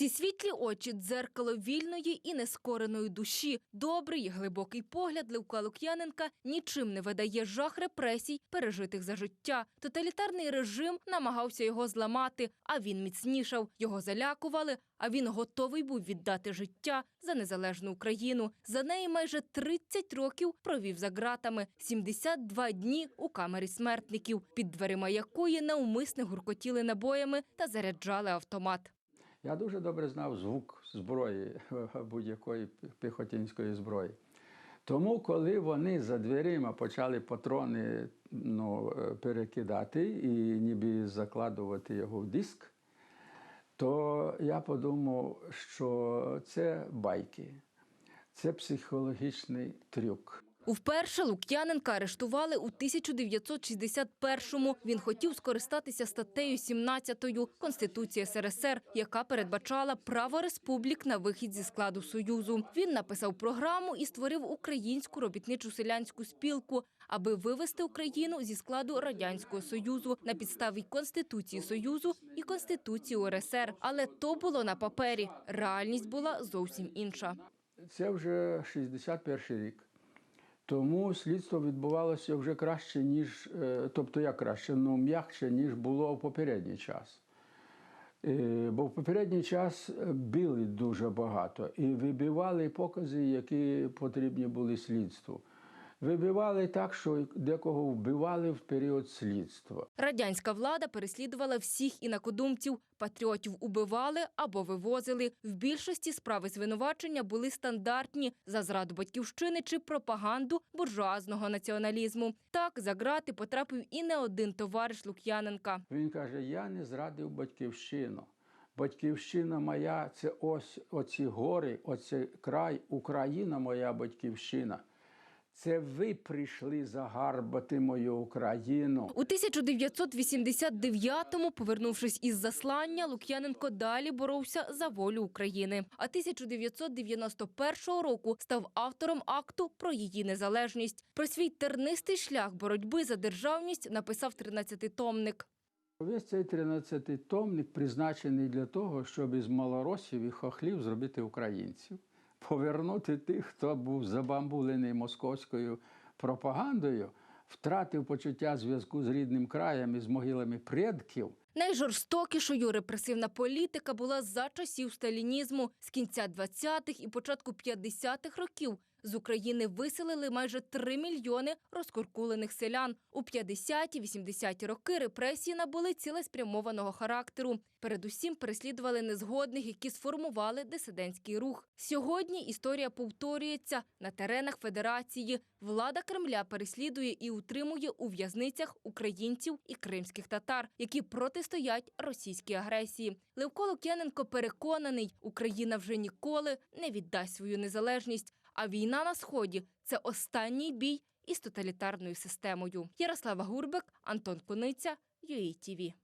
Ці світлі очі дзеркало вільної і нескореної душі. Добрий і глибокий погляд Левка Лук'яненка нічим не видає жах репресій, пережитих за життя. Тоталітарний режим намагався його зламати, а він міцнішав. Його залякували, а він готовий був віддати життя за незалежну Україну. За неї майже 30 років провів за ґратами, 72 дні у камері смертників, під дверима якої навмисне гуркотіли набоями та заряджали автомат. Я дуже добре знав звук зброї будь-якої піхотинської зброї. Тому, коли вони за дверима почали патрони ну, е, перекидати і ніби закладувати його в диск, то я подумав, що це байки, це психологічний трюк. Вперше Лук'яненка арештували у 1961-му. Він хотів скористатися статтею 17 Конституції СРСР, яка передбачала право республік на вихід зі складу Союзу. Він написав програму і створив українську робітничу селянську спілку, аби вивести Україну зі складу Радянського Союзу на підставі Конституції Союзу і Конституції УРСР. Але то було на папері. Реальність була зовсім інша. Це вже 61 рік. Тому слідство відбувалося вже краще, ніж, е, тобто як краще, ну м'якше, ніж було в попередній час. Е, Бо в попередній час е, били дуже багато і вибивали покази, які потрібні були слідству. Вибивали так, що декого вбивали в період слідства. Радянська влада переслідувала всіх інакодумців, патріотів убивали або вивозили. В більшості справи звинувачення були стандартні за зраду батьківщини чи пропаганду буржуазного націоналізму. Так за грати потрапив і не один товариш Лук'яненка. Він каже: Я не зрадив батьківщину. Батьківщина моя це ось оці гори, оцей край, Україна моя батьківщина. Це ви прийшли загарбати мою Україну. У 1989-му, повернувшись із заслання, Лук'яненко далі боровся за волю України. А 1991 року став автором акту про її незалежність. Про свій тернистий шлях боротьби за державність написав 13-томник. Весь цей 13-томник призначений для того, щоб із малоросів і хохлів зробити українців, повернути тих, хто був забамбулений московською пропагандою, втратив почуття зв'язку з рідним краєм і з могилами предків. Найжорстокішою репресивна політика була за часів сталінізму. З кінця 20-х і початку 50-х років з України виселили майже 3 мільйони розкуркулених селян. У 50-80-ті роки репресії набули цілеспрямованого характеру. Передусім переслідували незгодних, які сформували дисидентський рух. Сьогодні історія повторюється на теренах Федерації. Влада Кремля переслідує і утримує у в'язницях українців і кримських татар, які протистоять російській агресії. Левко Лук'яненко переконаний, Україна вже ніколи не віддасть свою незалежність. А війна на сході це останній бій із тоталітарною системою. Ярослава Гурбек, Антон Куниця, ЮІТІВІ.